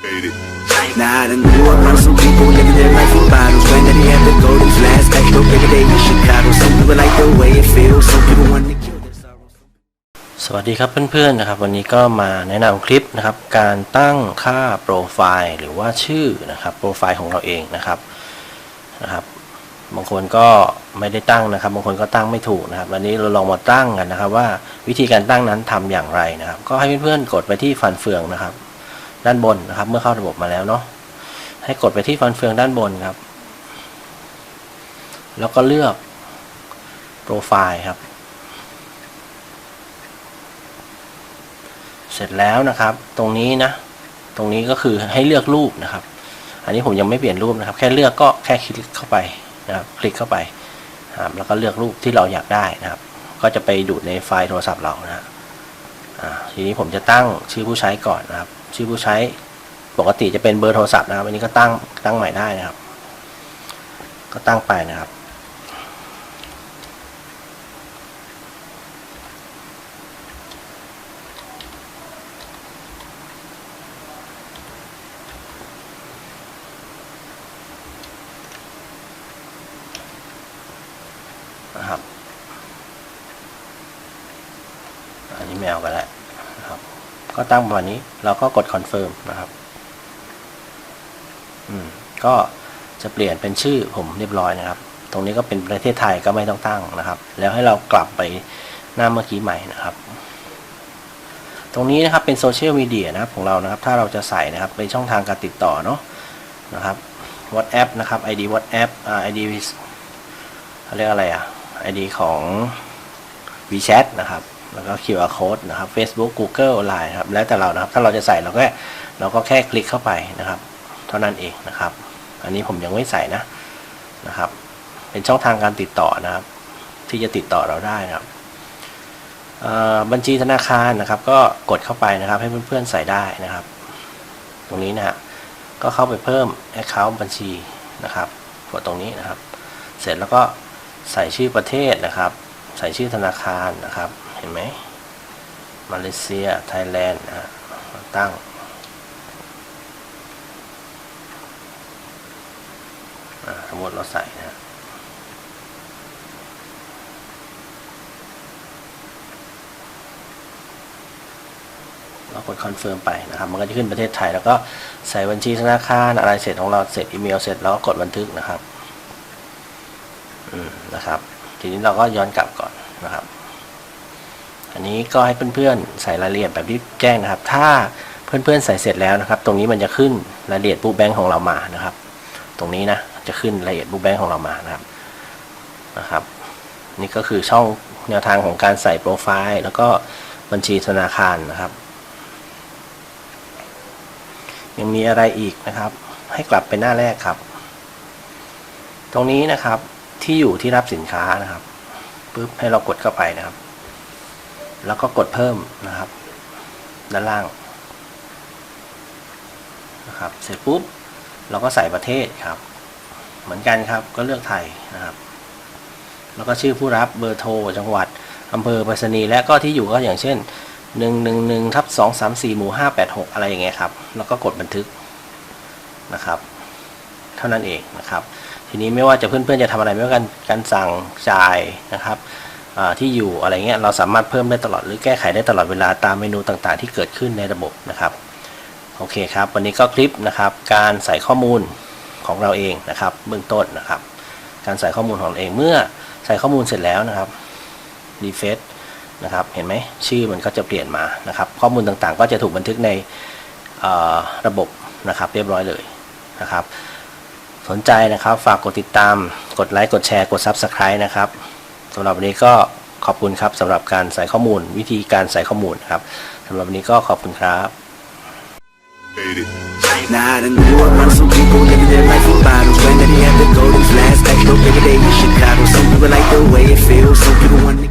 Nah, I done grew up on some people living their life in bottles. Granddaddy had the golden flask, back door every day in Chicago. Some people like the way it feels, some people want to kill their sorrows. สวัสดีครับเพื่อนๆนะครับ วันนี้ก็มาแนะนำคลิปนะครับ การตั้งค่าโปรไฟล์หรือว่าชื่อนะครับโปรไฟล์ของเราเองนะครับนะครับบางคนก็ไม่ได้ตั้งนะครับ บางคนก็ตั้งไม่ถูกนะครับ วันนี้เราลองมาตั้งกันนะครับ ว่าวิธีการตั้งนั้นทำอย่างไรนะครับ ก็ให้เพื่อนๆกดไปที่ฟันเฟืองนะครับ ด้านบนนะครับ เมื่อเข้าระบบมาแล้วเนาะให้กดไปที่ฟันเฟืองด้านบนครับ แล้วก็เลือกโปรไฟล์ครับ เสร็จแล้วนะครับ ตรงนี้นะ ตรงนี้ก็คือให้เลือกรูปนะครับ อันนี้ผมยังไม่เปลี่ยนรูปนะครับ แค่เลือกก็แค่คลิกเข้าไปนะครับ คลิกเข้าไปนะครับแล้วก็เลือกรูปที่เราอยากได้นะครับ ก็จะไปดูดในไฟล์โทรศัพท์เรานะฮะทีนี้ผมจะตั้งชื่อผู้ใช้ก่อนนะครับ ชื่อผู้ใช้ปกติจะเป็นเบอร์โทรศัพท์นะครับอันนี้ก็ตั้งตั้งใหม่ได้นะครับ ก็ตั้งไปนะครับ นะครับ อันนี้ไม่เอากันแล้วนะ ก็ตั้งประมาณนี้ เราก็กดคอนเฟิร์มนะครับอืมก็จะเปลี่ยนเป็นชื่อผมเรียบร้อยนะครับ ตรงนี้ก็เป็นประเทศไทยก็ไม่ต้องตั้งนะครับ แล้วให้เรากลับไปหน้าเมื่อกี้ใหม่นะครับ ตรงนี้นะครับเป็นโซเชียลมีเดียนะครับของเรานะครับ ถ้าเราจะใส่นะครับเป็นช่องทางการติดต่อเนาะนะครับ WhatsApp นะครับ ID WhatsApp อ่า ID เขาเรียกอะไรอะ ID ของ WeChat นะครับ แล้วก็ QR code นะครับ Facebook Google Line นะครับแล้วแต่เรานะครับถ้าเราจะใส่เราก็เราก็แค่คลิกเข้าไปนะครับ เท่านั้นเองนะครับ อันนี้ผมยังไม่ใส่นะนะครับ เป็นช่องทางการติดต่อนะครับ ที่จะติดต่อเราได้นะครับบัญชีธนาคารนะครับก็กดเข้าไปนะครับ ให้เพื่อนๆใส่ได้นะครับ ตรงนี้นะฮะก็เข้าไปเพิ่ม Account บัญชีนะครับกดตรงนี้นะครับ เสร็จแล้วก็ใส่ชื่อประเทศนะครับ ใส่ชื่อธนาคารนะครับ เห็นไหมมาเลเซีย ไทยแลนด์นะฮะตั้งสมมติเราใส่นะเรากดคอนเฟิร์มไปนะครับ มันก็จะขึ้นประเทศไทย แล้วก็ใส่บัญชีธนาคารอะไรเสร็จของเราเสร็จอีเมลเสร็จแล้วก็กดบันทึกนะครับ อืมนะครับ ทีนี้เราก็ย้อนกลับก่อนนะครับ อันนี้ก็ให้เพื่อนๆใส่รายละเอียดแบบที่แจ้งนะครับ ถ้าเพื่อนๆใส่เสร็จแล้วนะครับ ตรงนี้มันจะขึ้นรายละเอียดบุ๊กแบงค์ของเรามานะครับ ตรงนี้นะจะขึ้นรายละเอียดบุ๊กแบงค์ของเรามานะครับนะครับ นี่ก็คือช่องแนวทางของการใส่โปรไฟล์แล้วก็บัญชีธนาคารนะครับ ยังมีอะไรอีกนะครับ ให้กลับไปหน้าแรกครับ ตรงนี้นะครับที่อยู่ที่รับสินค้านะครับปุ๊บให้เรากดเข้าไปนะครับ แล้วก็กดเพิ่มนะครับ ด้านล่างนะครับเสร็จปุ๊บเราก็ใส่ประเทศครับ เหมือนกันครับก็เลือกไทยนะครับ แล้วก็ชื่อผู้รับเบอร์โทรจังหวัดอำเภอไปรษณีย์และก็ที่อยู่ก็อย่างเช่นหนึ่งหนึ่งหนึ่งทับสองสามสี่หมู่ห้าแปดหกอะไรอย่างเงี้ยครับแล้วก็กดบันทึกนะครับ เท่านั้นเองนะครับ ทีนี้ไม่ว่าจะเพื่อนๆจะทำอะไรไม่ว่าการการสั่งจ่ายนะครับ ที่อยู่อะไรเงี้ยเราสามารถเพิ่มได้ตลอดหรือแก้ไขได้ตลอดเวลาตามเมนูต่างๆ ที่เกิดขึ้นในระบบนะครับโอเคครับ วันนี้ก็คลิปนะครับการใส่ข้อมูลของเราเองนะครับเบื้องต้นนะครับ การใส่ข้อมูลของเราเองเมื่อใส่ข้อมูลเสร็จแล้วนะครับรีเฟซนะครับเห็นไหมชื่อมันก็จะเปลี่ยนมานะครับ ข้อมูลต่างๆ ก็จะถูกบันทึกในระบบนะครับ เรียบร้อยเลยนะครับ สนใจนะครับฝากกดติดตามกดไลค์กดแชร์กด Subscribe นะครับ สำหรับวันนี้ก็ขอบคุณครับสำหรับการใส่ข้อมูล วิธีการใส่ข้อมูลครับสำหรับวันนี้ก็ขอบคุณครับ Nah, I done grew up around some people living their life in bottles. Granddaddy had the golden flask, back door every day in Chicago. Some people like the way it feels, some people want to